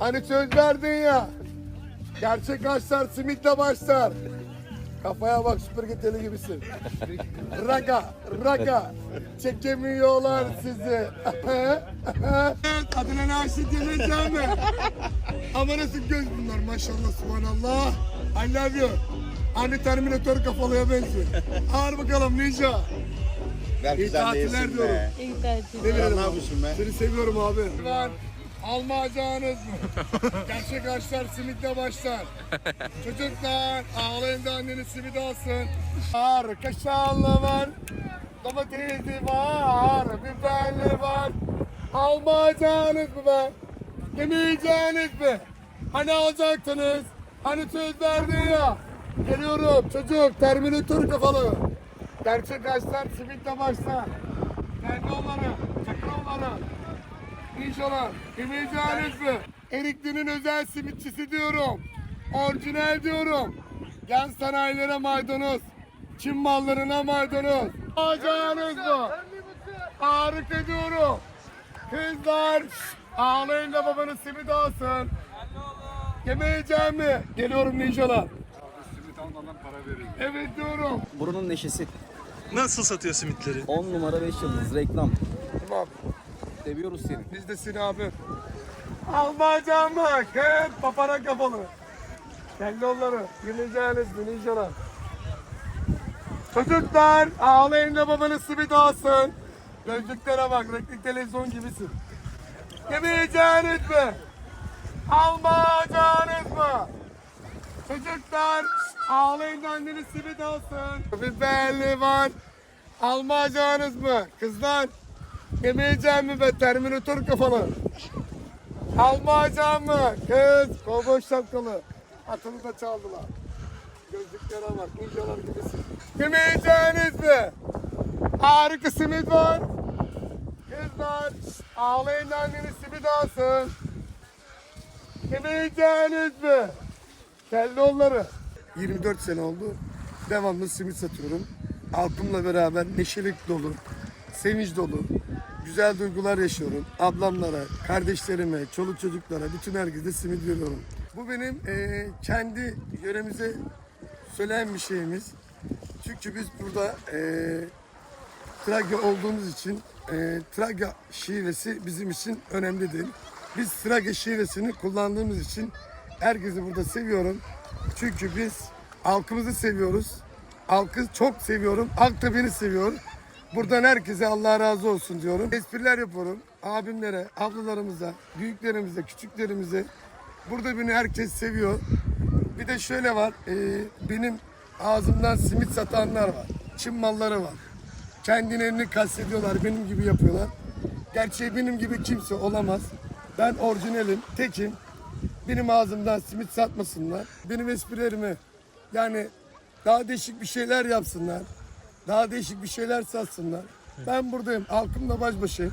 Hani söz verdin ya. Gerçek aşklar simitle başlar. Kafaya bak süpürgeteli gibisin. Raga, raga. Çekemiyorlar sizi. Adına ne aşık demeyeceğim mi? Ama nasıl göz bunlar maşallah subhanallah. I love you. Hani Terminator kafalıya benziyor. Ağır bakalım ninja. Belki İyi tatiller diyorum. İyi tatil. Ne bileyim ne abi. yapıyorsun be? Seni seviyorum abi. Var. Almayacağınız mı? Gerçek aşklar simitle başlar. Çocuklar ağlayın da anneniz simit alsın. Var, kaşarlı var. Domatesli var, biberli var. Almayacağınız mı be? Yemeyeceğiniz mi? Hani alacaktınız? Hani söz verdin ya? Geliyorum çocuk, Terminator kafalı. Gerçek aşklar simitle başlar. Kendi onları, çakır onları. İnşallah. Yemeyeceğiniz mi? Erikli'nin özel simitçisi diyorum. Orijinal diyorum. Yan sanayilere maydanoz. Çin mallarına maydanoz. Alacağınız mı? Ağrık ediyorum. Kızlar ağlayın da babanız simit alsın. Yemeyeceğim mi? Geliyorum inşallah. Evet diyorum. Burunun neşesi. Nasıl satıyor simitleri? 10 numara 5 yıldız reklam. Tamam. Seviyoruz seni. Biz de seni abi. Almayacağım bak. Hep papara kafalı. Kendi onları. Güleceğiniz inşallah. Çocuklar ağlayın da babanız simit alsın. Gözlüklere bak. Renkli televizyon gibisin. Yemeyeceğiniz mi? Almayacağınız mı? Çocuklar ağlayın da anneniz simit alsın. Biberli var. Almayacağınız mı? Kızlar Yemeyeceğim mi be Terminator kafalı? Almayacağım mı? Kız kovboy şapkalı. Atını da çaldılar. Gözlüklere bak ninjalar gibisin. Yemeyeceğiniz mi? Harika simit var. Kızlar ağlayın anneniz simit alsın. Yemeyeceğiniz mi? Kelle onları. 24 sene oldu. Devamlı simit satıyorum. Halkımla beraber neşelik dolu, sevinç dolu, güzel duygular yaşıyorum. Ablamlara, kardeşlerime, çoluk çocuklara, bütün herkese simit veriyorum. Bu benim eee, kendi yöremize söyleyen bir şeyimiz. Çünkü biz burada eee Trakya olduğumuz için eee Trakya şivesi bizim için önemlidir. Biz Trakya şivesini kullandığımız için herkesi burada seviyorum. Çünkü biz halkımızı seviyoruz. Halkı çok seviyorum. Halk da beni seviyor. Buradan herkese Allah razı olsun diyorum. Espriler yapıyorum. Abimlere, ablalarımıza, büyüklerimize, küçüklerimize. Burada beni herkes seviyor. Bir de şöyle var. e, benim ağzımdan simit satanlar var. Çin malları var. Kendilerini kastediyorlar. Benim gibi yapıyorlar. Gerçeği benim gibi kimse olamaz. Ben orijinalim, tekim. Benim ağzımdan simit satmasınlar. Benim esprilerimi yani daha değişik bir şeyler yapsınlar. Daha değişik bir şeyler satsınlar. Ben buradayım. Halkımla baş başayım.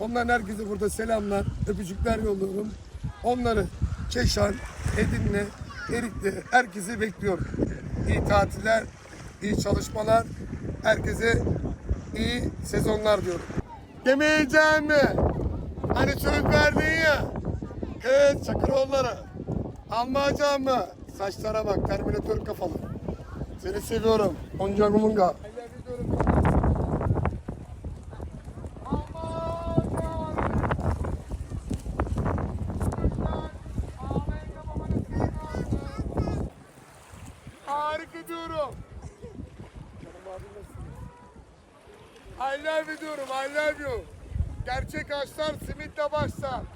Onların herkese burada selamlar, öpücükler yolluyorum. Onları Keşan, Edirne, Erikli herkese bekliyorum. İyi tatiller, iyi çalışmalar. Herkese iyi sezonlar diyorum. Yemeyeceğim mi? Hani söz verdin ya. Kız Çakıroğulları. Almayacağım mı? Saçlara bak Terminator kafalı. Seni seviyorum. Onca gumunga. Harika diyorum. I love you diyorum. I love you. Gerçek aşklar simitle başlar.